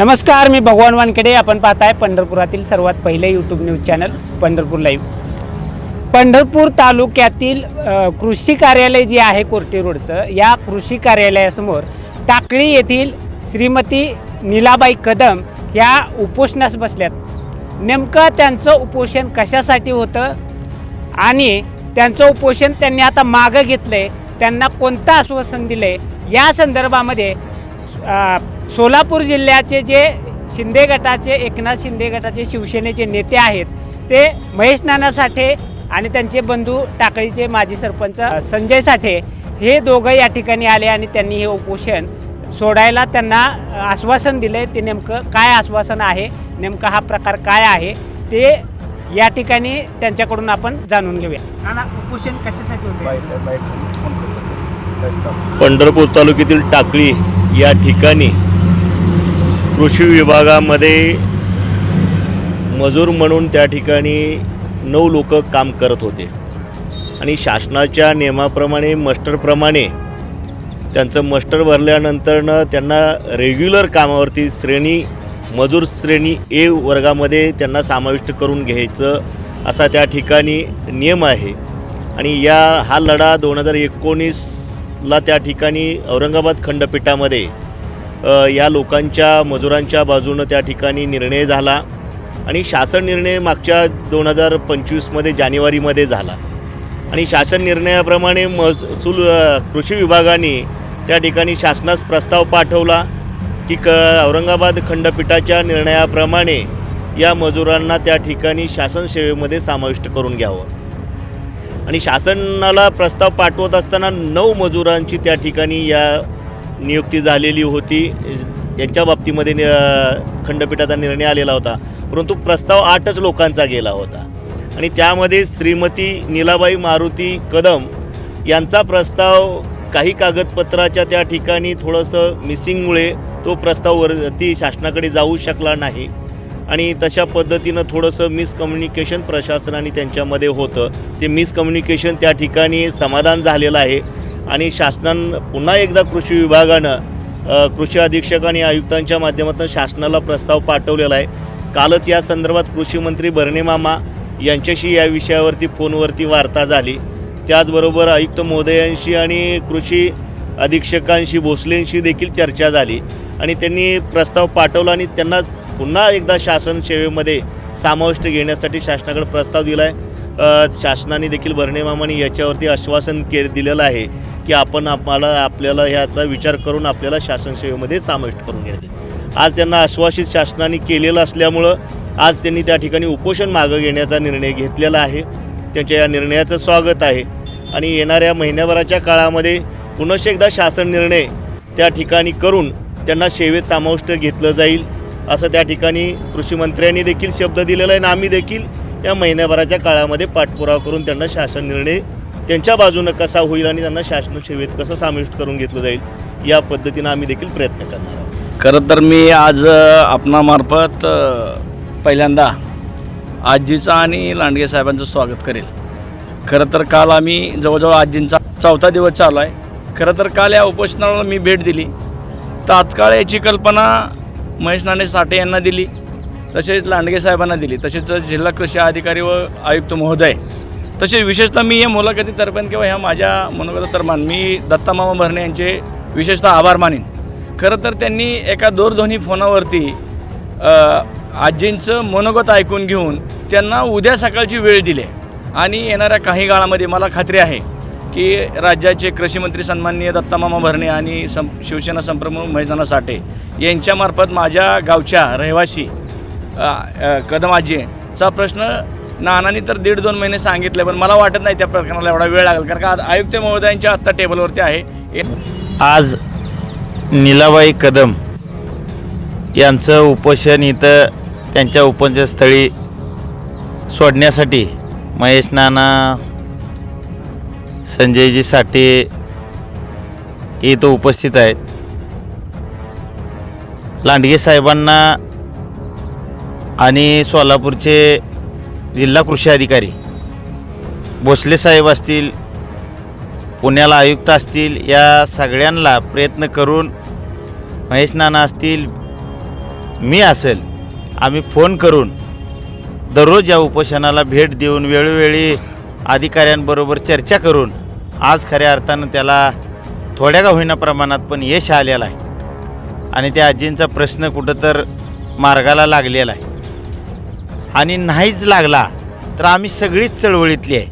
नमस्कार मी भगवान वानखेडे. आपण पाहताय पंढरपुरातील सर्वात पहिले YouTube news channel Pandharpur live Pandharpur तालुक्यातील कृषी कार्यालय जे आहे कोर्टी रोडचं या कृषी कार्यालयासमोर टाकळी येथील श्रीमती नीलाबाई कदम या उपोषणास बसल्यात. नेमकं त्यांचं उपोषण कशासाठी होतं आणि त्यांचं उपोषण त्यांनी आता मागं घेतलं आहे त्यांना कोणतं आश्वासन दिलं आहे या संदर्भामध्ये सोलापूर जिल्ह्याचे जे शिंदे गटाचे एकनाथ शिंदे गटाचे शिवसेनेचे नेते आहेत ते महेश नाना साठे आणि त्यांचे बंधू टाकळीचे माजी सरपंच संजय साठे हे दोघं या ठिकाणी आले आणि त्यांनी हे उपोषण सोडायला त्यांना आश्वासन दिले ते नेमकं काय आश्वासन आहे? नेमका हा प्रकार काय आहे? ते या ठिकाणी त्यांच्याकडून आपण जाणून घेऊया. नाना उपोषण कशासाठी होते पंढरपूर तालुक्यातील टाकळी या ठिकाणी कृषी विभागामध्ये मजूर म्हणून त्या ठिकाणी नऊ लोक काम करत होते. आणि शासनाच्या नियमाप्रमाणे मस्टरप्रमाणे त्यांचं मस्टर भरल्यानंतरनं त्यांना रेग्युलर कामावरती श्रेणी मजूर श्रेणी ए वर्गामध्ये त्यांना समाविष्ट करून घ्यायचं असा त्या ठिकाणी नियम आहे. आणि या हा लढा दोन हजार एकोणीसला त्या ठिकाणी औरंगाबाद खंडपीठामध्ये या लोकांच्या मजुरांच्या बाजूनं त्या ठिकाणी निर्णय झाला आणि शासन निर्णय मागच्या दोन हजार पंचवीसमध्ये जानेवारीमध्ये झाला. आणि शासन निर्णयाप्रमाणे महसूल कृषी विभागाने त्या ठिकाणी शासनास प्रस्ताव पाठवला की क औरंगाबाद खंडपीठाच्या निर्णयाप्रमाणे या मजुरांना त्या ठिकाणी शासन सेवेमध्ये समाविष्ट करून घ्यावं. आणि शासनाला प्रस्ताव पाठवत असताना नऊ मजुरांची त्या ठिकाणी या नियुक्ती झालेली होती. त्यांच्या बाबतीमध्ये नि- खंडपीठाचा निर्णय आलेला होता. परंतु प्रस्ताव आठच लोकांचा गेला होता. आणि त्यामध्ये श्रीमती नीलाबाई मारुती कदम यांचा प्रस्ताव काही कागदपत्राच्या त्या ठिकाणी थोडंसं मिसिंगमुळे तो प्रस्ताव वरती शासनाकडे जाऊ शकला नाही. आणि तशा पद्धतीनं थोडंसं मिसकम्युनिकेशन प्रशासनाने त्यांच्यामध्ये होतं. ते मिसकम्युनिकेशन त्या ठिकाणी समाधान झालेलं आहे. आणि शासनानं पुन्हा एकदा कृषी विभागानं कृषी अधीक्षक आणि आयुक्तांच्या माध्यमातून शासनाला प्रस्ताव पाठवलेला आहे. कालच या संदर्भात कृषी मंत्री मामा यांच्याशी या विषयावरती फोनवरती वार्ता झाली. त्याचबरोबर आयुक्त महोदयांशी आणि कृषी अधीक्षकांशी भोसलेंशी देखील चर्चा झाली. आणि त्यांनी प्रस्ताव पाठवला आणि त्यांना पुन्हा एकदा शासन सेवेमध्ये समाविष्ट घेण्यासाठी शासनाकडे प्रस्ताव दिला आहे शासनाने देखील बर्णेमामाने याच्यावरती आश्वासन के दिलेलं आहे की आपण आम्हाला आपल्याला ह्याचा विचार करून आपल्याला शासन सेवेमध्ये समाविष्ट करून घेण्यात आज त्यांना आश्वासित शासनाने केलेलं असल्यामुळं आज त्यांनी त्या ठिकाणी उपोषण मागं घेण्याचा निर्णय घेतलेला आहे. त्यांच्या या निर्णयाचं स्वागत आहे. आणि येणाऱ्या महिन्याभराच्या काळामध्ये पुनश्च एकदा शासन निर्णय त्या ठिकाणी करून त्यांना सेवेत समाविष्ट घेतलं जाईल असं त्या ठिकाणी कृषीमंत्र्यांनी देखील शब्द दिलेला आहे आणि आम्ही देखील या महिन्याभराच्या काळामध्ये पाठपुरावा करून त्यांना शासन निर्णय त्यांच्या बाजूनं कसा होईल आणि त्यांना शासन सेवेत कसं समाविष्ट करून घेतलं जाईल या पद्धतीनं आम्ही देखील प्रयत्न करणार आहोत. खरं तर मी आज आपणामार्फत पहिल्यांदा आजीचा आणि लांडगे साहेबांचं स्वागत करेल. खरं तर काल आम्ही जवळजवळ आजींचा चौथा दिवस चालू आहे. खरं तर काल या उपोषणाला मी भेट दिली. तात्काळ याची कल्पना महेश नाणे साठे यांना दिली. तसेच लांडगे साहेबांना दिली. तसेच जिल्हा कृषी अधिकारी व आयुक्त महोदय तसेच विशेषतः मी या मुलाखतीतर्फे किंवा ह्या माझ्या मनोगतातर्फान मी दत्तामामा भरणे यांचे विशेषतः आभार मानेन. खरं तर त्यांनी एका दूरध्वनी फोनावरती आजींचं मनोगत ऐकून घेऊन त्यांना उद्या सकाळची वेळ दिली. आणि येणाऱ्या काही काळामध्ये मला खात्री आहे की राज्याचे कृषीमंत्री सन्माननीय दत्तामामा भरणे आणि सं शिवसेना संप्रमुख महेशनाना साठे यांच्यामार्फत माझ्या गावच्या रहिवासी अ, कदम आजीचा प्रश्न नानांनी तर दीड दोन महिने सांगितले पण मला वाटत नाही त्या प्रकरणाला एवढा वेळ लागेल कारण का आज आयुक्त महोदयांच्या आत्ता टेबलवरती आहे. आज नीलाबाई कदम यांचं उपोषण इथं त्यांच्या उपोषणस्थळी सोडण्यासाठी महेश नाना संजयजी साठे इथं उपस्थित आहेत. लांडगे साहेबांना आणि सोलापूरचे जिल्हा कृषी अधिकारी भोसले साहेब असतील पुण्याला आयुक्त असतील या सगळ्यांना प्रयत्न करून महेश नाना असतील मी असेल आम्ही फोन करून दररोज या उपोषणाला भेट देऊन वेळोवेळी अधिकाऱ्यांबरोबर चर्चा करून आज खऱ्या अर्थानं त्याला थोड्या का होईना प्रमाणात पण यश आलेलं आहे. आणि त्या आजींचा प्रश्न कुठं तर मार्गाला लागलेला आहे. आणि नाहीच लागला तर आम्ही सगळीच चळवळीतली आहे.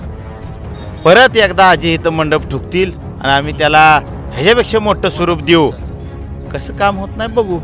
परत एकदा आजी इथं मंडप ठुकतील आणि आम्ही त्याला ह्याच्यापेक्षा मोठं स्वरूप देऊ. कसं काम होत नाही बघू.